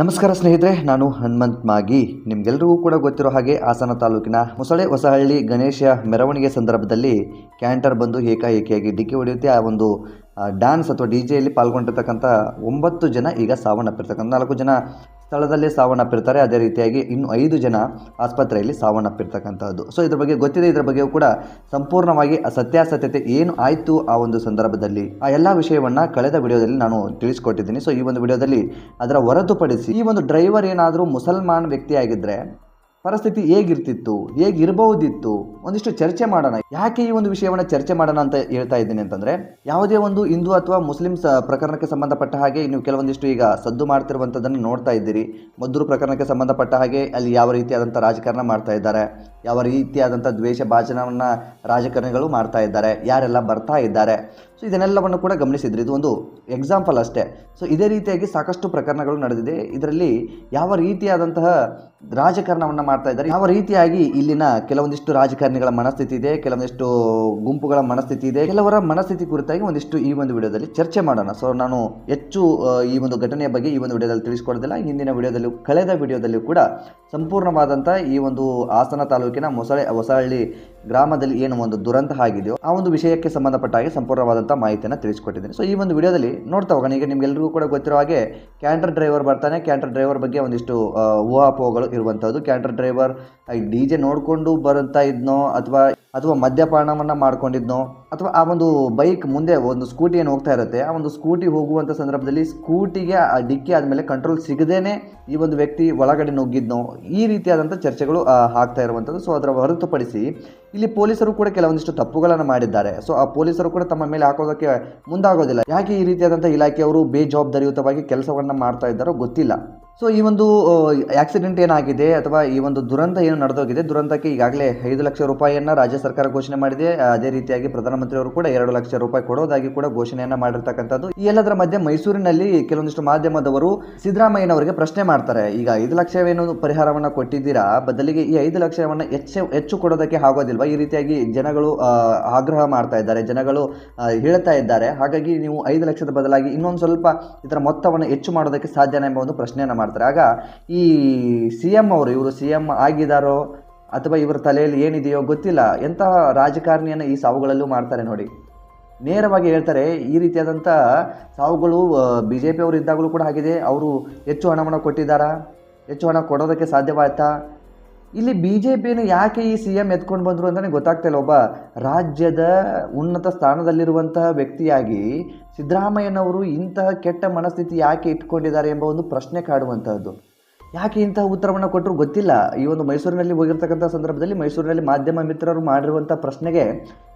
ನಮಸ್ಕಾರ ಸ್ನೇಹಿತರೆ, ನಾನು ಹನುಮಂತ್ ಮಾಗಿ. ನಿಮಗೆಲ್ಲರಿಗೂ ಕೂಡ ಗೊತ್ತಿರೋ ಹಾಗೆ ಹಾಸನ ತಾಲೂಕಿನ ಮುಸಳೆ ಹೊಸಹಳ್ಳಿ ಗಣೇಶ ಮೆರವಣಿಗೆ ಸಂದರ್ಭದಲ್ಲಿ ಕ್ಯಾಂಟರ್ ಬಂದು ಏಕಾಏಕಿಯಾಗಿ ಡಿಕ್ಕಿ ಹೊಡೆಯುತ್ತೆ. ಆ ಒಂದು ಡ್ಯಾನ್ಸ್ ಅಥವಾ ಡಿ ಜೆಯಲ್ಲಿ ಪಾಲ್ಗೊಂಡಿರ್ತಕ್ಕಂಥ ಒಂಬತ್ತು ಜನ ಈಗ ಸಾವನ್ನಪ್ಪಿರ್ತಕ್ಕಂಥ ನಾಲ್ಕು ಜನ ಸ್ಥಳದಲ್ಲೇ ಸಾವನ್ನಪ್ಪಿರ್ತಾರೆ. ಅದೇ ರೀತಿಯಾಗಿ ಇನ್ನು ಐದು ಜನ ಆಸ್ಪತ್ರೆಯಲ್ಲಿ ಸಾವನ್ನಪ್ಪಿರ್ತಕ್ಕಂಥದ್ದು. ಸೊ ಇದ್ರ ಬಗ್ಗೆ ಗೊತ್ತಿದೆ. ಇದ್ರ ಬಗ್ಗೆಯೂ ಕೂಡ ಸಂಪೂರ್ಣವಾಗಿ ಆ ಸತ್ಯಾಸತ್ಯತೆ ಏನು ಆಯಿತು ಆ ಒಂದು ಸಂದರ್ಭದಲ್ಲಿ? ಆ ಎಲ್ಲ ವಿಷಯವನ್ನು ಕಳೆದ ವಿಡಿಯೋದಲ್ಲಿ ನಾನು ತಿಳಿಸ್ಕೊಟ್ಟಿದ್ದೀನಿ. ಸೊ ಈ ಒಂದು ವಿಡಿಯೋದಲ್ಲಿ ಅದರ ಹೊರತುಪಡಿಸಿ ಈ ಒಂದು ಡ್ರೈವರ್ ಏನಾದರೂ ಮುಸಲ್ಮಾನ್ ವ್ಯಕ್ತಿಯಾಗಿದ್ದರೆ ಪರಿಸ್ಥಿತಿ ಹೇಗಿರ್ತಿತ್ತು, ಹೇಗಿರಬಹುದಿತ್ತು, ಒಂದಿಷ್ಟು ಚರ್ಚೆ ಮಾಡೋಣ. ಯಾಕೆ ಈ ಒಂದು ವಿಷಯವನ್ನು ಚರ್ಚೆ ಮಾಡೋಣ ಅಂತ ಹೇಳ್ತಾ ಇದ್ದೀನಿ ಅಂತಂದರೆ, ಯಾವುದೇ ಒಂದು ಹಿಂದೂ ಅಥವಾ ಮುಸ್ಲಿಂ ಪ್ರಕರಣಕ್ಕೆ ಸಂಬಂಧಪಟ್ಟ ಹಾಗೆ ನೀವು ಕೆಲವೊಂದಿಷ್ಟು ಈಗ ಸದ್ದು ಮಾಡ್ತಿರುವಂಥದ್ದನ್ನು ನೋಡ್ತಾ ಇದ್ದೀರಿ. ಮದ್ದೂರು ಪ್ರಕರಣಕ್ಕೆ ಸಂಬಂಧಪಟ್ಟ ಹಾಗೆ ಅಲ್ಲಿ ಯಾವ ರೀತಿಯಾದಂಥ ರಾಜಕಾರಣ ಮಾಡ್ತಾ ಇದ್ದಾರೆ. ಯಾವ ರೀತಿಯಾದಂಥ ದ್ವೇಷ ಭಾಷಣವನ್ನು ರಾಜಕಾರಣಿಗಳು ಮಾಡ್ತಾ ಇದ್ದಾರೆ, ಯಾರೆಲ್ಲ ಬರ್ತಾ ಇದ್ದಾರೆ. ಸೊ ಇದನ್ನೆಲ್ಲವನ್ನು ಕೂಡ ಗಮನಿಸಿದ್ರಿ ಇದು ಒಂದು ಎಕ್ಸಾಂಪಲ್ ಅಷ್ಟೇ. ಸೊ ಇದೇ ರೀತಿಯಾಗಿ ಸಾಕಷ್ಟು ಪ್ರಕರಣಗಳು ನಡೆದಿದೆ. ಇದರಲ್ಲಿ ಯಾವ ರೀತಿಯಾದಂತಹ ರಾಜಕಾರಣವನ್ನು ಮಾಡ್ತಾ ಇದ್ದಾರೆ, ಯಾವ ರೀತಿಯಾಗಿ ಇಲ್ಲಿನ ಕೆಲವೊಂದಿಷ್ಟು ರಾಜಕಾರಣಿಗಳ ಮನಸ್ಥಿತಿ ಇದೆ, ಕೆಲವೊಂದಿಷ್ಟು ಗುಂಪುಗಳ ಮನಸ್ಥಿತಿ ಇದೆ, ಕೆಲವರ ಮನಸ್ಥಿತಿ ಕುರಿತಾಗಿ ಒಂದಿಷ್ಟು ಈ ಒಂದು ವಿಡಿಯೋದಲ್ಲಿ ಚರ್ಚೆ ಮಾಡೋಣ. ಸೊ ನಾನು ಹೆಚ್ಚು ಈ ಒಂದು ಘಟನೆಯ ಬಗ್ಗೆ ಈ ಒಂದು ವಿಡಿಯೋದಲ್ಲಿ ತಿಳಿಸ್ಕೊಡೋದಿಲ್ಲ. ಹಿಂದಿನ ವಿಡಿಯೋದಲ್ಲಿ, ಕಳೆದ ವಿಡಿಯೋದಲ್ಲಿ ಕೂಡ ಸಂಪೂರ್ಣವಾದಂಥ ಈ ಒಂದು ಹಾಸನ ತಾಲೂಕಿನ ಮೊಸಳೆ ಹೊಸಹಳ್ಳಿ ಗ್ರಾಮದಲ್ಲಿ ಏನು ಒಂದು ದುರಂತ ಆಗಿದೆಯೋ ಆ ಒಂದು ವಿಷಯಕ್ಕೆ ಸಂಬಂಧಪಟ್ಟ ಹಾಗೆ ಸಂಪೂರ್ಣವಾದಂಥ ಮಾಹಿತಿಯನ್ನು ತಿಳಿಸ್ಕೊಟ್ಟಿದ್ದೀನಿ. ಸೊ ಈ ಒಂದು ವಿಡಿಯೋದಲ್ಲಿ ನೋಡ್ತಾ ಹೋಗೋಣ. ಈಗ ನಿಮ್ಗೆಲ್ರಿಗೂ ಕೂಡ ಗೊತ್ತಿರೋ ಹಾಗೆ ಕ್ಯಾಂಟರ್ ಡ್ರೈವರ್ ಬರ್ತಾನೆ. ಕ್ಯಾಂಟರ್ ಡ್ರೈವರ್ ಬಗ್ಗೆ ಒಂದಿಷ್ಟು ಊಹಾಪೋಹಗಳು ಇರುವಂಥದ್ದು. ಕ್ಯಾಂಟರ್ ಡ್ರೈವರ್ ಡಿ ಜೆ ನೋಡಿಕೊಂಡು ಬರುತ್ತಾ ಇದ್ನೋ ಅಥವಾ ಅಥವಾ ಮದ್ಯಪಾನವನ್ನು ಮಾಡ್ಕೊಂಡಿದ್ನೋ ಅಥವಾ ಆ ಒಂದು ಬೈಕ್ ಮುಂದೆ ಒಂದು ಸ್ಕೂಟಿ ಏನು ಹೋಗ್ತಾ ಇರುತ್ತೆ, ಆ ಒಂದು ಸ್ಕೂಟಿ ಹೋಗುವಂಥ ಸಂದರ್ಭದಲ್ಲಿ ಸ್ಕೂಟಿಗೆ, ಆ, ಡಿಕ್ಕಿ ಆದಮೇಲೆ ಕಂಟ್ರೋಲ್ ಸಿಗದೇನೆ ಈ ಒಂದು ವ್ಯಕ್ತಿ ಒಳಗಡೆ ನುಗ್ಗಿದ್ನೋ ಈ ರೀತಿಯಾದಂಥ ಚರ್ಚೆಗಳು ಆಗ್ತಾ ಇರುವಂಥದ್ದು. ಸೊ ಅದರ ಹೊರತುಪಡಿಸಿ ಇಲ್ಲಿ ಪೊಲೀಸರು ಕೂಡ ಕೆಲವೊಂದಿಷ್ಟು ತಪ್ಪುಗಳನ್ನು ಮಾಡಿದ್ದಾರೆ. ಸೊ ಆ ಪೊಲೀಸರು ಕೂಡ ತಮ್ಮ ಮೇಲೆ ಹಾಕೋದಕ್ಕೆ ಮುಂದಾಗೋದಿಲ್ಲ. ಯಾಕೆ ಈ ರೀತಿಯಾದಂಥ ಇಲಾಖೆಯವರು ಬೇಜವಾಬ್ದಾರಿಯುತವಾಗಿ ಕೆಲಸವನ್ನು ಮಾಡ್ತಾ ಇದ್ದಾರೋ ಗೊತ್ತಿಲ್ಲ. ಸೊ ಈ ಒಂದು ಆಕ್ಸಿಡೆಂಟ್ ಏನಾಗಿದೆ ಅಥವಾ ಈ ಒಂದು ದುರಂತ ಏನು ನಡೆದೋಗಿದೆ? ದುರಂತಕ್ಕೆ ಈಗಾಗಲೇ ಐದು ಲಕ್ಷ ರೂಪಾಯಿಯನ್ನು ರಾಜ್ಯ ಸರ್ಕಾರ ಘೋಷಣೆ ಮಾಡಿದೆ. ಅದೇ ರೀತಿಯಾಗಿ ಪ್ರಧಾನಮಂತ್ರಿಯವರು ಕೂಡ ಎರಡು ಲಕ್ಷ ರೂಪಾಯಿ ಕೊಡೋದಾಗಿ ಕೂಡ ಘೋಷಣೆಯನ್ನು ಮಾಡಿರ್ತಕ್ಕಂಥದ್ದು. ಈ ಎಲ್ಲದರ ಮಧ್ಯೆ ಮೈಸೂರಿನಲ್ಲಿ ಕೆಲವೊಂದಿಷ್ಟು ಮಾಧ್ಯಮದವರು ಸಿದ್ದರಾಮಯ್ಯನವರಿಗೆ ಪ್ರಶ್ನೆ ಮಾಡ್ತಾರೆ. ಈಗ ಐದು ಲಕ್ಷವೇನು ಪರಿಹಾರವನ್ನು ಕೊಟ್ಟಿದ್ದೀರಾ? ಬದಲಿಗೆ ಈ ಐದು ಲಕ್ಷವನ್ನು ಹೆಚ್ಚು ಹೆಚ್ಚು ಕೊಡೋದಕ್ಕೆ ಆಗೋದಿಲ್ವಾ? ಈ ರೀತಿಯಾಗಿ ಜನಗಳು ಆಗ್ರಹ ಮಾಡ್ತಾ ಇದ್ದಾರೆ. ಜನಗಳು ಹೇಳ್ತಾ ಇದ್ದಾರೆ. ಹಾಗಾಗಿ ನೀವು ಐದು ಲಕ್ಷದ ಬದಲಾಗಿ ಇನ್ನೊಂದು ಸ್ವಲ್ಪ ಇದರ ಮೊತ್ತವನ್ನು ಹೆಚ್ಚು ಮಾಡೋದಕ್ಕೆ ಸಾಧ್ಯನಾ ಎಂಬ ಒಂದು ಪ್ರಶ್ನೆಯನ್ನು ಮಾಡ್ತಾರೆ. ಈ ಸಿ ಎಂ ಅವರು, ಇವರು ಸಿ ಎಂ ಆಗಿದ್ದಾರೋ ಅಥವಾ ಇವರ ತಲೆಯಲ್ಲಿ ಏನಿದೆಯೋ ಗೊತ್ತಿಲ್ಲ ಎಂತಹ ರಾಜಕಾರಣಿಯನ್ನು ಈ ಸಾವುಗಳಲ್ಲೂ ಮಾಡ್ತಾರೆ ನೋಡಿ. ನೇರವಾಗಿ ಹೇಳ್ತಾರೆ, ಈ ರೀತಿಯಾದಂಥ ಸಾವುಗಳು ಬಿ ಜೆ ಪಿ ಅವರು ಇದ್ದಾಗಲೂ ಕೂಡ ಆಗಿದೆ ಅವರು ಹೆಚ್ಚು ಹಣವನ್ನು ಕೊಟ್ಟಿದ್ದಾರಾ? ಹೆಚ್ಚು ಹಣ ಕೊಡೋದಕ್ಕೆ ಸಾಧ್ಯವಾಯ್ತಾ? ಇಲ್ಲಿ ಬಿ ಜೆ ಪಿನ ಯಾಕೆ ಈ ಸಿ ಎಂ ಎತ್ಕೊಂಡು ಬಂದರು ಅಂತಲೇ ಗೊತ್ತಾಗ್ತಾ ಇಲ್ಲ. ಒಬ್ಬ ರಾಜ್ಯದ ಉನ್ನತ ಸ್ಥಾನದಲ್ಲಿರುವಂತಹ ವ್ಯಕ್ತಿಯಾಗಿ ಸಿದ್ದರಾಮಯ್ಯನವರು ಇಂತಹ ಕೆಟ್ಟ ಮನಸ್ಥಿತಿ ಯಾಕೆ ಇಟ್ಕೊಂಡಿದ್ದಾರೆ ಎಂಬ ಒಂದು ಪ್ರಶ್ನೆ ಕಾಡುವಂತಹದ್ದು. ಯಾಕೆ ಇಂತಹ ಉತ್ತರವನ್ನು ಕೊಟ್ಟರು ಗೊತ್ತಿಲ್ಲ. ಈ ಒಂದು ಮೈಸೂರಿನಲ್ಲಿ ಹೋಗಿರ್ತಕ್ಕಂಥ ಸಂದರ್ಭದಲ್ಲಿ ಮೈಸೂರಿನಲ್ಲಿ ಮಾಧ್ಯಮ ಮಿತ್ರರು ಮಾಡಿರುವಂಥ ಪ್ರಶ್ನೆಗೆ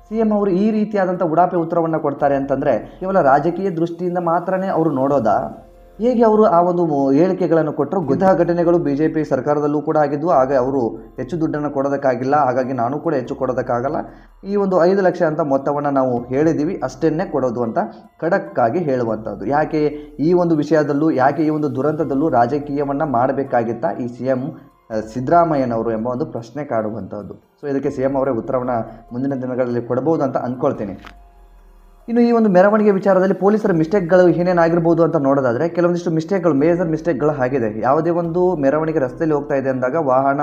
ಸಿ ಎಂ ಅವರು ಈ ರೀತಿಯಾದಂಥ ಉಡಾಪೆ ಉತ್ತರವನ್ನು ಕೊಡ್ತಾರೆ ಅಂತಂದರೆ ಕೇವಲ ರಾಜಕೀಯ ದೃಷ್ಟಿಯಿಂದ ಮಾತ್ರನೇ ಅವರು ನೋಡೋದಾ? ಹೇಗೆ ಅವರು ಆ ಒಂದು ಹೇಳಿಕೆಗಳನ್ನು ಕೊಟ್ಟರು ಇಂತಹ ಘಟನೆಗಳು ಬಿ ಜೆ ಪಿ ಸರ್ಕಾರದಲ್ಲೂ ಕೂಡ ಆಗಿದ್ವು. ಆಗ ಅವರು ಹೆಚ್ಚು ದುಡ್ಡನ್ನು ಕೊಡೋದಕ್ಕಾಗಿಲ್ಲ. ಹಾಗಾಗಿ ನಾನು ಕೂಡ ಹೆಚ್ಚು ಕೊಡೋದಕ್ಕಾಗಲ್ಲ. ಈ ಒಂದು ಐದು ಲಕ್ಷ ಅಂತ ಮೊತ್ತವನ್ನು ನಾವು ಹೇಳಿದ್ದೀವಿ ಅಷ್ಟನ್ನೇ ಕೊಡೋದು ಅಂತ ಖಡಕ್ಕಾಗಿ ಹೇಳುವಂಥದ್ದು. ಯಾಕೆ ಈ ಒಂದು ವಿಷಯದಲ್ಲೂ, ಯಾಕೆ ಈ ಒಂದು ದುರಂತದಲ್ಲೂ ರಾಜಕೀಯವನ್ನು ಮಾಡಬೇಕಾಗಿತ್ತಾ ಈ ಸಿ ಎಂ ಸಿದ್ದರಾಮಯ್ಯನವರು ಎಂಬ ಒಂದು ಪ್ರಶ್ನೆ ಕಾಡುವಂಥದ್ದು. ಸೊ ಇದಕ್ಕೆ ಸಿ ಎಂ ಅವರೇ ಉತ್ತರವನ್ನು ಮುಂದಿನ ದಿನಗಳಲ್ಲಿ ಕೊಡಬಹುದು ಅಂತ ಅಂದ್ಕೊಳ್ತೀನಿ. ಇನ್ನು ಈ ಒಂದು ಮೆರವಣಿಗೆ ವಿಚಾರದಲ್ಲಿ ಪೊಲೀಸರ ಮಿಸ್ಟೇಕ್ಗಳು ಏನೇನಾಗಿರ್ಬೋದು ಅಂತ ನೋಡೋದಾದರೆ ಕೆಲವೊಂದಿಷ್ಟು ಮಿಸ್ಟೇಕ್ಗಳು, ಮೇಜರ್ ಮಿಸ್ಟೇಕ್ಗಳು ಆಗಿದೆ. ಯಾವುದೇ ಒಂದು ಮೆರವಣಿಗೆ ರಸ್ತೆಯಲ್ಲಿ ಹೋಗ್ತಾ ಇದೆ ಅಂದಾಗ ವಾಹನ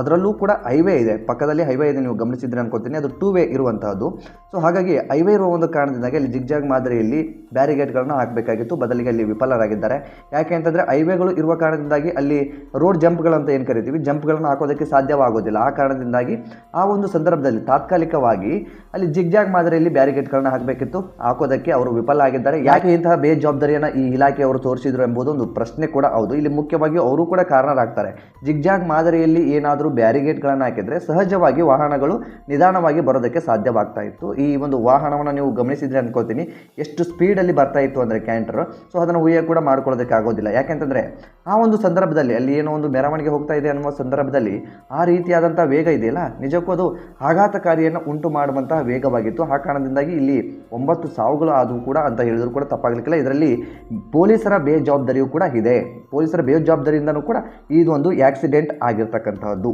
ಅದರಲ್ಲೂ ಕೂಡ ಹೈವೇ ಇದೆ. ಪಕ್ಕದಲ್ಲಿ ಹೈವೇ ಇದೆ ನೀವು ಗಮನಿಸಿದ್ರೆ ಅನ್ಕೋತೀನಿ. ಅದು ಟೂ ವೇ ಇರುವಂತಹದ್ದು. ಸೊ, ಹಾಗಾಗಿ ಹೈವೇ ಇರುವ ಒಂದು ಕಾರಣದಿಂದಾಗಿ ಅಲ್ಲಿ ಜಿಗ್ಜಾಗ್ ಮಾದರಿಯಲ್ಲಿ ಬ್ಯಾರಿಗೇಟ್ಗಳನ್ನ ಹಾಕಬೇಕಾಗಿತ್ತು. ಬದಲಿಗೆ ಅಲ್ಲಿ ವಿಫಲರಾಗಿದ್ದಾರೆ. ಯಾಕೆ ಅಂತಂದರೆ ಹೈವೇಗಳು ಇರುವ ಕಾರಣದಿಂದಾಗಿ ಅಲ್ಲಿ ರೋಡ್ ಜಂಪ್ಗಳಂತ ಏನು ಕರಿತೀವಿ, ಜಂಪ್ಗಳನ್ನು ಹಾಕೋದಕ್ಕೆ ಸಾಧ್ಯವಾಗೋದಿಲ್ಲ. ಆ ಕಾರಣದಿಂದಾಗಿ ಆ ಒಂದು ಸಂದರ್ಭದಲ್ಲಿ ತಾತ್ಕಾಲಿಕವಾಗಿ ಅಲ್ಲಿ ಜಿಗ್ಜಾಗ್ ಮಾದರಿಯಲ್ಲಿ ಬ್ಯಾರಿಗೇಟ್ಗಳನ್ನ ಹಾಕಬೇಕಿತ್ತು. ಹಾಕೋದಕ್ಕೆ ಅವರು ವಿಫಲ ಆಗಿದ್ದಾರೆ. ಯಾಕೆ ಇಂತಹ ಬೇಜವಾಬ್ದಾರಿಯನ್ನು ಈ ಇಲಾಖೆಯವರು ತೋರಿಸಿದ್ರು ಎಂಬುದು ಒಂದು ಪ್ರಶ್ನೆ ಕೂಡ. ಹೌದು, ಇಲ್ಲಿ ಮುಖ್ಯವಾಗಿ ಅವರು ಕೂಡ ಕಾರಣರಾಗ್ತಾರೆ. ಜಿಗ್ಜಾಗ್ ಮಾದರಿಯಲ್ಲಿ ಏನಾದರೂ ಬ್ಯಾರಿಗೇಟ್ಗಳನ್ನು ಹಾಕಿದರೆ ಸಹಜವಾಗಿ ವಾಹನಗಳು ನಿಧಾನವಾಗಿ ಬರೋದಕ್ಕೆ ಸಾಧ್ಯವಾಗ್ತಾ ಇತ್ತು. ಈ ಒಂದು ವಾಹನವನ್ನು ನೀವು ಗಮನಿಸಿದ್ರೆ ಅನ್ಕೋತೀನಿ ಎಷ್ಟು ಸ್ಪೀಡಲ್ಲಿ ಬರ್ತಾ ಇತ್ತು ಅಂದರೆ ಕ್ಯಾಂಟರ್. ಸೊ, ಅದನ್ನು ಊಹೆ ಕೂಡ ಮಾಡ್ಕೊಳ್ಳೋದಕ್ಕೆ ಆಗೋದಿಲ್ಲ. ಯಾಕೆಂತಂದರೆ ಆ ಒಂದು ಸಂದರ್ಭದಲ್ಲಿ ಅಲ್ಲಿ ಏನೋ ಒಂದು ಮೆರವಣಿಗೆ ಹೋಗ್ತಾ ಇದೆ ಅನ್ನುವ ಸಂದರ್ಭದಲ್ಲಿ ಆ ರೀತಿಯಾದಂಥ ವೇಗ ಇದೆಯಲ್ಲ? ನಿಜಕ್ಕೂ ಅದು ಆಘಾತಕಾರಿಯನ್ನು ಉಂಟು ಮಾಡುವಂತಹ ವೇಗವಾಗಿತ್ತು. ಆ ಕಾರಣದಿಂದಾಗಿ ಇಲ್ಲಿ ಒಂಬತ್ತು ಸಾವುಗಳು ಆದವು ಕೂಡ ಅಂತ ಹೇಳಿದ್ರು ಕೂಡ ತಪ್ಪಾಗಲಿಕ್ಕಿಲ್ಲ. ಇದರಲ್ಲಿ ಪೊಲೀಸರ ಬೇಜವಾಬ್ದಾರಿಯೂ ಕೂಡ ಇದೆ. ಪೊಲೀಸರ ಬೇಜವಾಬ್ದಾರಿಯಿಂದನೂ ಕೂಡ ಇದೊಂದು ಆಕ್ಸಿಡೆಂಟ್ ಆಗಿರ್ತಕ್ಕಂತಹದ್ದು.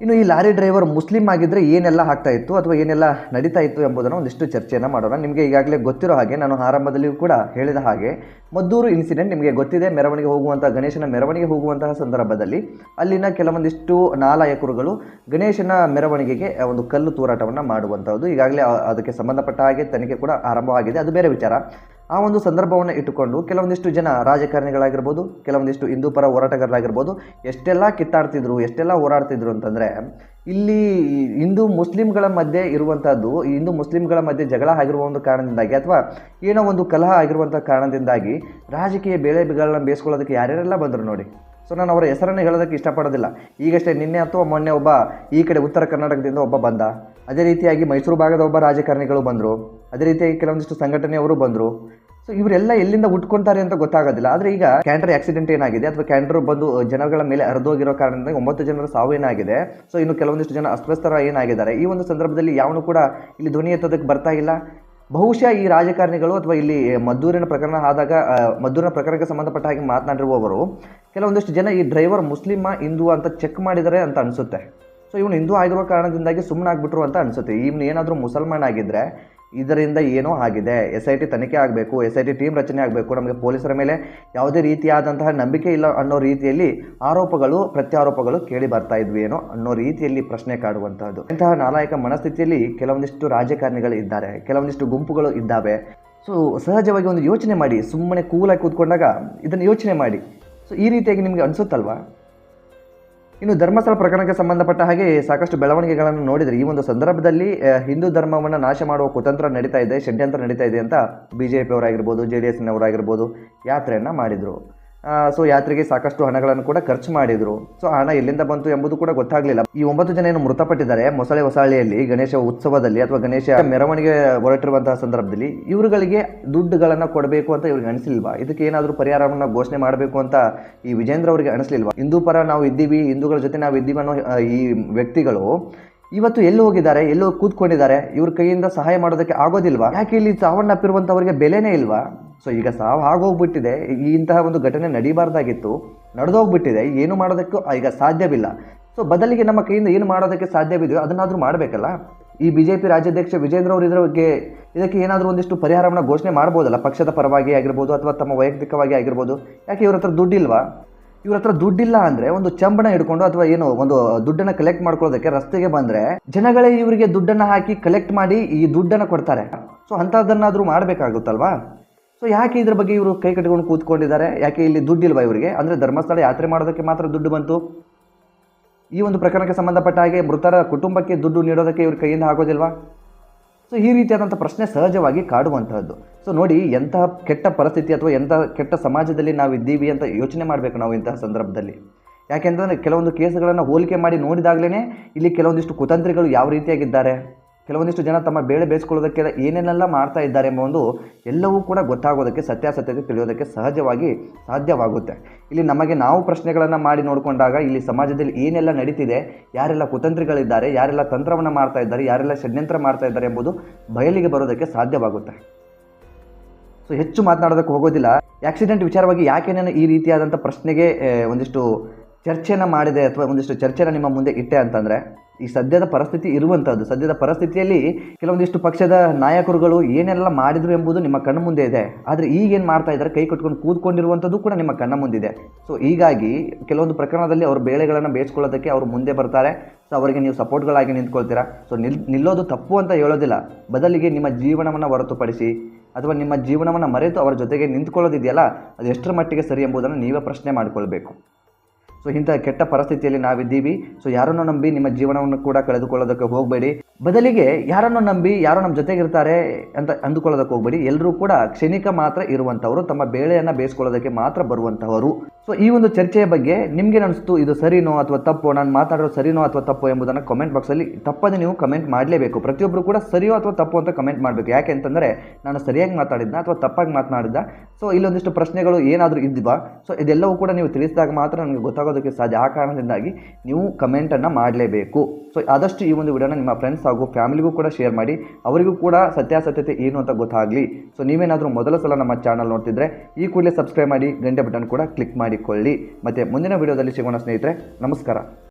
ಇನ್ನು ಈ ಲಾರಿ ಡ್ರೈವರ್ ಮುಸ್ಲಿಂ ಆಗಿದ್ದರೆ ಏನೆಲ್ಲ ಆಗ್ತಾ ಇತ್ತು ಅಥವಾ ಏನೆಲ್ಲ ನಡೀತಾ ಇತ್ತು ಎಂಬುದನ್ನು ಒಂದಿಷ್ಟು ಚರ್ಚೆಯನ್ನು ಮಾಡೋಣ. ನಿಮಗೆ ಈಗಾಗಲೇ ಗೊತ್ತಿರೋ ಹಾಗೆ ನಾನು ಆರಂಭದಲ್ಲಿಯೂ ಕೂಡ ಹೇಳಿದ ಹಾಗೆ ಮದ್ದೂರು ಇನ್ಸಿಡೆಂಟ್ ನಿಮಗೆ ಗೊತ್ತಿದೆ, ಮೆರವಣಿಗೆ ಹೋಗುವಂಥ ಗಣೇಶನ ಮೆರವಣಿಗೆ ಹೋಗುವಂತಹ ಸಂದರ್ಭದಲ್ಲಿ ಅಲ್ಲಿನ ಕೆಲವೊಂದಿಷ್ಟು ನಾಲಾಯಕರುಗಳು ಗಣೇಶನ ಮೆರವಣಿಗೆಗೆ ಒಂದು ಕಲ್ಲು ತೂರಾಟವನ್ನು ಮಾಡುವಂಥದ್ದು ಈಗಾಗಲೇ ಅದಕ್ಕೆ ಸಂಬಂಧಪಟ್ಟ ಹಾಗೆ ತನಿಖೆ ಕೂಡ ಆರಂಭವಾಗಿದೆ. ಅದು ಬೇರೆ ವಿಚಾರ. ಆ ಒಂದು ಸಂದರ್ಭವನ್ನು ಇಟ್ಟುಕೊಂಡು ಕೆಲವೊಂದಿಷ್ಟು ಜನ ರಾಜಕಾರಣಿಗಳಾಗಿರ್ಬೋದು, ಕೆಲವೊಂದಿಷ್ಟು ಹಿಂದೂ ಪರ ಹೋರಾಟಗಾರರಾಗಿರ್ಬೋದು, ಎಷ್ಟೆಲ್ಲ ಕಿತ್ತಾಡ್ತಿದ್ರು, ಎಷ್ಟೆಲ್ಲ ಹೋರಾಡ್ತಿದ್ರು ಅಂತಂದರೆ, ಇಲ್ಲಿ ಹಿಂದೂ ಮುಸ್ಲಿಮ್ಗಳ ಮಧ್ಯೆ ಇರುವಂಥದ್ದು ಹಿಂದೂ ಮುಸ್ಲಿಂಗಳ ಮಧ್ಯೆ ಜಗಳ ಆಗಿರುವ ಒಂದು ಕಾರಣದಿಂದಾಗಿ ಅಥವಾ ಏನೋ ಒಂದು ಕಲಹ ಆಗಿರುವಂಥ ಕಾರಣದಿಂದಾಗಿ ರಾಜಕೀಯ ಬೇಳೆಗಳನ್ನ ಬೇಯಿಸ್ಕೊಳ್ಳೋದಕ್ಕೆ ಯಾರ್ಯಾರೆಲ್ಲ ಬಂದರು ನೋಡಿ. ಸೊ ನಾನು ಅವರ ಹೆಸರನ್ನು ಹೇಳೋದಕ್ಕೆ ಇಷ್ಟಪಡೋದಿಲ್ಲ. ಈಗಷ್ಟೇ ನಿನ್ನೆ ಅಥವಾ ಮೊನ್ನೆ ಒಬ್ಬ ಈ ಕಡೆ ಉತ್ತರ ಕರ್ನಾಟಕದಿಂದ ಒಬ್ಬ ಬಂದ. ಅದೇ ರೀತಿಯಾಗಿ ಮೈಸೂರು ಭಾಗದ ಒಬ್ಬ ರಾಜಕಾರಣಿಗಳು ಬಂದರು. ಅದೇ ರೀತಿಯಾಗಿ ಕೆಲವೊಂದಿಷ್ಟು ಸಂಘಟನೆಯವರು ಬಂದರು. ಸೊ ಇವರೆಲ್ಲ ಎಲ್ಲಿಂದ ಉಟ್ಕೊಂತಾರೆ ಅಂತ ಗೊತ್ತಾಗೋದಿಲ್ಲ. ಆದರೆ ಈಗ ಕ್ಯಾಂಟರ್ ಆಕ್ಸಿಡೆಂಟ್ ಏನಾಗಿದೆ? ಅಥವಾ ಕ್ಯಾಂಟರ್ ಬಂದು ಜನಗಳ ಮೇಲೆ ಹರಿದೋಗಿರೋ ಕಾರಣದಿಂದ ಒಂಬತ್ತು ಜನರ ಸಾವು ಏನಾಗಿದೆ? ಸೊ ಇನ್ನು ಕೆಲವೊಂದಿಷ್ಟು ಜನ ಅಸ್ವಸ್ಥರ ಏನಾಗಿದ್ದಾರೆ? ಈ ಒಂದು ಸಂದರ್ಭದಲ್ಲಿ ಯಾವನು ಕೂಡ ಇಲ್ಲಿ ಧ್ವನಿ ಎತ್ತೋದಕ್ಕೆ ಬರ್ತಾ ಇಲ್ಲ. ಬಹುಶಃ ಈ ರಾಜಕಾರಣಿಗಳು ಅಥವಾ ಇಲ್ಲಿ ಮದ್ದೂರಿನ ಪ್ರಕರಣ ಆದಾಗ ಮದ್ದೂರಿನ ಪ್ರಕರಣಕ್ಕೆ ಸಂಬಂಧಪಟ್ಟ ಹಾಗೆ ಮಾತನಾಡಿರುವವರು, ಕೆಲವೊಂದಿಷ್ಟು ಜನ ಈ ಡ್ರೈವರ್ ಮುಸ್ಲಿಮ ಹಿಂದೂ ಅಂತ ಚೆಕ್ ಮಾಡಿದರೆ ಅಂತ ಅನಿಸುತ್ತೆ. ಸೊ ಇವನು ಹಿಂದೂ ಆಗಿರುವ ಕಾರಣದಿಂದಾಗಿ ಸುಮ್ಮನಾಗ್ಬಿಟ್ರು ಅಂತ ಅನಿಸುತ್ತೆ. ಇವನು ಏನಾದರೂ ಮುಸಲ್ಮಾನ್ ಆಗಿದ್ದರೆ ಇದರಿಂದ ಏನೋ ಆಗಿದೆ. ಎಸ್ ಐ ಟಿ ತನಿಖೆ ಆಗಬೇಕು ಎಸ್ ಐ ಟಿ ಟೀಮ್ ರಚನೆ ಆಗಬೇಕು, ನಮಗೆ ಪೊಲೀಸರ ಮೇಲೆ ಯಾವುದೇ ರೀತಿಯಾದಂತಹ ನಂಬಿಕೆ ಇಲ್ಲ ಅನ್ನೋ ರೀತಿಯಲ್ಲಿ ಆರೋಪಗಳು, ಪ್ರತ್ಯಾರೋಪಗಳು ಕೇಳಿ ಬರ್ತಾ ಇದ್ವಿ ಏನೋ ಅನ್ನೋ ರೀತಿಯಲ್ಲಿ ಪ್ರಶ್ನೆ ಕಾಡುವಂತಹದ್ದು. ಇಂತಹ ನಾಲಾಯಕ ಮನಸ್ಥಿತಿಯಲ್ಲಿ ಕೆಲವೊಂದಿಷ್ಟು ರಾಜಕಾರಣಿಗಳು ಇದ್ದಾರೆ, ಕೆಲವೊಂದಿಷ್ಟು ಗುಂಪುಗಳು ಇದ್ದಾವೆ. ಸೊ ಸಹಜವಾಗಿ ಒಂದು ಯೋಚನೆ ಮಾಡಿ, ಸುಮ್ಮನೆ ಕೂಲಾಗಿ ಕೂತ್ಕೊಂಡಾಗ ಇದನ್ನು ಯೋಚನೆ ಮಾಡಿ. ಸೊ ಈ ರೀತಿಯಾಗಿ ನಿಮಗೆ ಅನಿಸುತ್ತಲ್ವಾ? ಇನ್ನು ಧರ್ಮಸ್ಥಳ ಪ್ರಕರಣಕ್ಕೆ ಸಂಬಂಧಪಟ್ಟ ಹಾಗೆ ಸಾಕಷ್ಟು ಬೆಳವಣಿಗೆಗಳನ್ನು ನೋಡಿದರೆ ಈ ಒಂದು ಸಂದರ್ಭದಲ್ಲಿ ಹಿಂದೂ ಧರ್ಮವನ್ನು ನಾಶ ಮಾಡುವ ಕುತಂತ್ರ ನಡೀತಾ ಇದೆ, ಷಡ್ಯಂತ್ರ ನಡೀತಾ ಇದೆ ಅಂತ ಬಿ ಜೆ ಪಿಯವರಾಗಿರ್ಬೋದು ಜೆ ಡಿ ಎಸ್ನವರಾಗಿರ್ಬೋದು, ಯಾತ್ರೆಯನ್ನು ಮಾಡಿದರು. ಸೊ ಯಾತ್ರೆಗೆ ಸಾಕಷ್ಟು ಹಣಗಳನ್ನು ಕೂಡ ಖರ್ಚು ಮಾಡಿದ್ರು. ಸೊ ಹಣ ಎಲ್ಲಿಂದ ಬಂತು ಎಂಬುದು ಕೂಡ ಗೊತ್ತಾಗಲಿಲ್ಲ. ಈ ಒಂಬತ್ತು ಜನ ಏನು ಮೃತಪಟ್ಟಿದ್ದಾರೆ, ಮೊಸಳೆ ಹೊಸಳ್ಳಿಯಲ್ಲಿ ಗಣೇಶ ಉತ್ಸವದಲ್ಲಿ ಅಥವಾ ಗಣೇಶ ಮೆರವಣಿಗೆ ಹೊರಟಿರುವಂತಹ ಸಂದರ್ಭದಲ್ಲಿ ಇವರುಗಳಿಗೆ ದುಡ್ಡುಗಳನ್ನು ಕೊಡಬೇಕು ಅಂತ ಇವ್ರಿಗೆ ಅನಿಸಲಿಲ್ವಾ ಇದಕ್ಕೆ ಏನಾದರೂ ಪರಿಹಾರವನ್ನು ಘೋಷಣೆ ಮಾಡಬೇಕು ಅಂತ ಈ ವಿಜೇಂದ್ರ ಅವರಿಗೆ ಅನಿಸಲಿಲ್ವಾ? ಹಿಂದೂ ಪರ ನಾವು ಇದ್ದೀವಿ, ಹಿಂದೂಗಳ ಜೊತೆ ನಾವು ಇದ್ದೀವಿ ಅನ್ನೋ ಈ ವ್ಯಕ್ತಿಗಳು ಇವತ್ತು ಎಲ್ಲಿ ಹೋಗಿದ್ದಾರೆ, ಎಲ್ಲೋ ಕೂತ್ಕೊಂಡಿದ್ದಾರೆ, ಇವ್ರ ಕೈಯಿಂದ ಸಹಾಯ ಮಾಡೋದಕ್ಕೆ ಆಗೋದಿಲ್ವಾ? ಯಾಕೆ ಇಲ್ಲಿ ಸಾವನ್ನಪ್ಪಿರುವಂಥವ್ರಿಗೆ ಬೆಲೆನೇ ಇಲ್ವಾ? ಸೊ ಈಗ ಸಾವು ಆಗೋಗ್ಬಿಟ್ಟಿದೆ ಇಂತಹ ಒಂದು ಘಟನೆ ನಡೀಬಾರ್ದಾಗಿತ್ತು. ನಡೆದೋಗ್ಬಿಟ್ಟಿದೆ. ಏನು ಮಾಡೋದಕ್ಕೂ ಈಗ ಸಾಧ್ಯವಿಲ್ಲ. ಸೊ ಬದಲಿಗೆ ನಮ್ಮ ಕೈಯಿಂದ ಏನು ಮಾಡೋದಕ್ಕೆ ಸಾಧ್ಯವಿದೆಯೋ ಅದನ್ನಾದರೂ ಮಾಡಬೇಕಲ್ಲ? ಈ ಬಿ ಜೆ ಪಿ ರಾಜ್ಯಾಧ್ಯಕ್ಷ ವಿಜೇಂದ್ರ ಅವರು ಇದರ ಬಗ್ಗೆ ಇದಕ್ಕೆ ಏನಾದರೂ ಒಂದಿಷ್ಟು ಪರಿಹಾರವನ್ನು ಘೋಷಣೆ ಮಾಡ್ಬೋದಲ್ಲ? ಪಕ್ಷದ ಪರವಾಗಿ ಆಗಿರ್ಬೋದು ಅಥವಾ ತಮ್ಮ ವೈಯಕ್ತಿಕವಾಗಿ ಆಗಿರ್ಬೋದು? ಯಾಕೆ ಇವ್ರ ಹತ್ರ ದುಡ್ಡಿಲ್ವಾ? ಇವ್ರ ಹತ್ರ ದುಡ್ಡಿಲ್ಲ ಅಂದ್ರೆ ಒಂದು ಚಂಬಣ ಹಿಡ್ಕೊಂಡು ಅಥವಾ ಏನು ಒಂದು ದುಡ್ಡನ್ನು ಕಲೆಕ್ಟ್ ಮಾಡ್ಕೊಳ್ಳೋದಕ್ಕೆ ರಸ್ತೆಗೆ ಬಂದ್ರೆ ಜನಗಳೇ ಇವರಿಗೆ ದುಡ್ಡನ್ನು ಹಾಕಿ ಕಲೆಕ್ಟ್ ಮಾಡಿ ಈ ದುಡ್ಡನ್ನು ಕೊಡ್ತಾರೆ. ಸೊ ಅಂಥದ್ದನ್ನಾದರೂ ಮಾಡಬೇಕಾಗುತ್ತಲ್ವಾ? ಸೊ ಯಾಕೆ ಇದ್ರ ಬಗ್ಗೆ ಇವರು ಕೈ ಕಟ್ಕೊಂಡು ಕೂತ್ಕೊಂಡಿದ್ದಾರೆ? ಯಾಕೆ ಇಲ್ಲಿ ದುಡ್ಡಿಲ್ವಾ ಇವರಿಗೆ? ಅಂದ್ರೆ ಧರ್ಮಸ್ಥಳ ಯಾತ್ರೆ ಮಾಡೋದಕ್ಕೆ ಮಾತ್ರ ದುಡ್ಡು ಬಂತು. ಈ ಒಂದು ಪ್ರಕರಣಕ್ಕೆ ಸಂಬಂಧಪಟ್ಟ ಹಾಗೆ ಮೃತರ ಕುಟುಂಬಕ್ಕೆ ದುಡ್ಡು ನೀಡೋದಕ್ಕೆ ಇವ್ರ ಕೈಯಿಂದ ಆಗೋದಿಲ್ವಾ? ಸೊ ಈ ರೀತಿಯಾದಂಥ ಪ್ರಶ್ನೆ ಸಹಜವಾಗಿ ಕಾಡುವಂತಹದ್ದು. ಸೊ ನೋಡಿ, ಎಂತಹ ಕೆಟ್ಟ ಪರಿಸ್ಥಿತಿ ಅಥವಾ ಎಂತಹ ಕೆಟ್ಟ ಸಮಾಜದಲ್ಲಿ ನಾವು ಇದ್ದೀವಿ ಅಂತ ಯೋಚನೆ ಮಾಡಬೇಕು ನಾವು ಇಂತಹ ಸಂದರ್ಭದಲ್ಲಿ. ಯಾಕೆಂತಂದರೆ ಕೆಲವೊಂದು ಕೇಸುಗಳನ್ನು ಹೋಲಿಕೆ ಮಾಡಿ ನೋಡಿದಾಗಲೇ ಇಲ್ಲಿ ಕೆಲವೊಂದಿಷ್ಟು ಕುತಂತ್ರಿಗಳು ಯಾವ ರೀತಿಯಾಗಿದ್ದಾರೆ? ಕೆಲವೊಂದಿಷ್ಟು ಜನ ತಮ್ಮ ಬೇಳೆ ಬೇಯಿಸ್ಕೊಳ್ಳೋದಕ್ಕೆ ಏನೇನೆಲ್ಲ ಮಾಡ್ತಾ ಇದ್ದಾರೆ ಎಂಬ ಒಂದು ಎಲ್ಲವೂ ಕೂಡ ಗೊತ್ತಾಗೋದಕ್ಕೆ ಸತ್ಯಾಸತ್ಯತೆ ತಿಳಿಯೋದಕ್ಕೆ ಸಹಜವಾಗಿ ಸಾಧ್ಯವಾಗುತ್ತೆ. ಇಲ್ಲಿ ನಮಗೆ ನಾವು ಪ್ರಶ್ನೆಗಳನ್ನು ಮಾಡಿ ನೋಡಿಕೊಂಡಾಗ ಇಲ್ಲಿ ಸಮಾಜದಲ್ಲಿ ಏನೆಲ್ಲ ನಡೀತಿದೆ, ಯಾರೆಲ್ಲ ಕುತಂತ್ರಿಗಳಿದ್ದಾರೆ, ಯಾರೆಲ್ಲ ತಂತ್ರವನ್ನು ಮಾಡ್ತಾ ಇದ್ದಾರೆ, ಯಾರೆಲ್ಲ ಷಡ್ಯಂತ್ರ ಮಾಡ್ತಾ ಇದ್ದಾರೆ ಎಂಬುದು ಬಯಲಿಗೆ ಬರೋದಕ್ಕೆ ಸಾಧ್ಯವಾಗುತ್ತೆ. ಸೊ, ಹೆಚ್ಚು ಮಾತನಾಡೋದಕ್ಕೆ ಹೋಗೋದಿಲ್ಲ. ಆಕ್ಸಿಡೆಂಟ್ ವಿಚಾರವಾಗಿ ಯಾಕೆ ಈ ರೀತಿಯಾದಂಥ ಪ್ರಶ್ನೆಗೆ ಒಂದಿಷ್ಟು ಚರ್ಚೆನ ಮಾಡಿದೆ ಅಥವಾ ಒಂದಿಷ್ಟು ಚರ್ಚೆನ ನಿಮ್ಮ ಮುಂದೆ ಇಟ್ಟೆ ಅಂತಂದರೆ ಈ ಸದ್ಯದ ಪರಿಸ್ಥಿತಿ ಇರುವಂಥದ್ದು ಸದ್ಯದ ಪರಿಸ್ಥಿತಿಯಲ್ಲಿ ಕೆಲವೊಂದಿಷ್ಟು ಪಕ್ಷದ ನಾಯಕರುಗಳು ಏನೆಲ್ಲ ಮಾಡಿದ್ರು ಎಂಬುದು ನಿಮ್ಮ ಕಣ್ಣು ಮುಂದೆ ಇದೆ. ಆದರೆ ಈಗೇನು ಮಾಡ್ತಾ ಇದ್ದಾರೆ? ಕೈ ಕಟ್ಕೊಂಡು ಕೂತ್ಕೊಂಡಿರುವಂಥದ್ದು ಕೂಡ ನಿಮ್ಮ ಕಣ್ಣ ಮುಂದಿದೆ. ಸೊ ಹೀಗಾಗಿ ಕೆಲವೊಂದು ಪ್ರಕರಣದಲ್ಲಿ ಅವರು ಬೇಳೆಗಳನ್ನು ಬೇಯಿಸ್ಕೊಳ್ಳೋದಕ್ಕೆ ಅವರು ಮುಂದೆ ಬರ್ತಾರೆ. ಸೊ ಅವರಿಗೆ ನೀವು ಸಪೋರ್ಟ್ಗಳಾಗಿ ನಿಂತ್ಕೊಳ್ತೀರಾ? ಸೊ ನಿಲ್, ನಿಲ್ಲೋದು ತಪ್ಪು ಅಂತ ಹೇಳೋದಿಲ್ಲ. ಬದಲಿಗೆ ನಿಮ್ಮ ಜೀವನವನ್ನು ಹೊರತುಪಡಿಸಿ ಅಥವಾ ನಿಮ್ಮ ಜೀವನವನ್ನು ಮರೆತು ಅವರ ಜೊತೆಗೆ ನಿಂತ್ಕೊಳ್ಳೋದಿದೆಯಲ್ಲ, ಅದು ಎಷ್ಟರ ಮಟ್ಟಿಗೆ ಸರಿ ಎಂಬುದನ್ನು ನೀವೇ ಪ್ರಶ್ನೆ ಮಾಡಿಕೊಳ್ಬೇಕು. ಸೊ ಇಂಥ ಕೆಟ್ಟ ಪರಿಸ್ಥಿತಿಯಲ್ಲಿ ನಾವಿದ್ದೀವಿ. ಸೊ ಯಾರನ್ನು ನಂಬಿ ನಿಮ್ಮ ಜೀವನವನ್ನು ಕೂಡ ಕಳೆದುಕೊಳ್ಳೋದಕ್ಕೆ ಹೋಗಬೇಡಿ. ಬದಲಿಗೆ ಯಾರನ್ನು ನಂಬಿ ಯಾರೋ ನಮ್ಮ ಜೊತೆಗಿರ್ತಾರೆ ಅಂತ ಅಂದುಕೊಳ್ಳೋದಕ್ಕೆ ಹೋಗಬೇಡಿ. ಎಲ್ಲರೂ ಕೂಡ ಕ್ಷಣಿಕ ಮಾತ್ರ ಇರುವಂಥವರು, ತಮ್ಮ ಬೇಳೆಯನ್ನು ಬೇಯಿಸ್ಕೊಳ್ಳೋದಕ್ಕೆ ಮಾತ್ರ ಬರುವಂಥವರು. ಸೊ ಈ ಒಂದು ಚರ್ಚೆಯ ಬಗ್ಗೆ ನಿಮಗೆ ಅನಿಸ್ತು, ಇದು ಸರಿನೋ ಅಥವಾ ತಪ್ಪೋ, ನಾನು ಮಾತಾಡೋ ಸರಿನೋ ಅಥವಾ ತಪ್ಪೋ ಎಂಬುದನ್ನು ಕಮೆಂಟ್ ಬಾಕ್ಸಲ್ಲಿ ತಪ್ಪದೇ ನೀವು ಕಮೆಂಟ್ ಮಾಡಲೇಬೇಕು. ಪ್ರತಿಯೊಬ್ಬರು ಕೂಡ ಸರಿಯೋ ಅಥವಾ ತಪ್ಪು ಅಂತ ಕಮೆಂಟ್ ಮಾಡಬೇಕು. ಯಾಕೆ ಅಂತಂದರೆ, ನಾನು ಸರಿಯಾಗಿ ಮಾತಾಡಿದ್ದ ಅಥವಾ ತಪ್ಪಾಗಿ ಮಾತನಾಡಿದ್ದ ಸೊ ಇಲ್ಲೊಂದಿಷ್ಟು ಪ್ರಶ್ನೆಗಳು ಏನಾದರೂ ಇದ್ದಿವಾ ಸೊ ಇದೆಲ್ಲವೂ ಕೂಡ ನೀವು ತಿಳಿಸಿದಾಗ ಮಾತ್ರ ನನಗೆ ಗೊತ್ತಾಗೋದಕ್ಕೆ ಸಾಧ್ಯ. ಆ ಕಾರಣದಿಂದಾಗಿ ನೀವು ಕಮೆಂಟನ್ನು ಮಾಡಲೇಬೇಕು. ಸೊ ಆದಷ್ಟು ಈ ಒಂದು ವಿಡಿಯೋನ ನಿಮ್ಮ ಫ್ರೆಂಡ್ಸ್ ಹಾಗೂ ಫ್ಯಾಮಿಲಿಗೂ ಕೂಡ ಶೇರ್ ಮಾಡಿ. ಅವರಿಗೂ ಕೂಡ ಸತ್ಯಾಸತ್ಯತೆ ಏನು ಅಂತ ಗೊತ್ತಾಗಲಿ. ಸೊ ನೀವೇನಾದರೂ ಮೊದಲ ಸಲ ನಮ್ಮ ಚಾನಲ್ ನೋಡ್ತಿದ್ರೆ, ಈ ಕೂಡಲೇ ಸಬ್ಸ್ಕ್ರೈಬ್ ಮಾಡಿ, ಗಂಟೆ ಬಟನ್ ಕೂಡ ಕ್ಲಿಕ್ ಮಾಡಿಕೊಳ್ಳಿ. ಮತ್ತು ಮುಂದಿನ ವಿಡಿಯೋದಲ್ಲಿ ಸಿಗೋಣ ಸ್ನೇಹಿತರೆ ನಮಸ್ಕಾರ.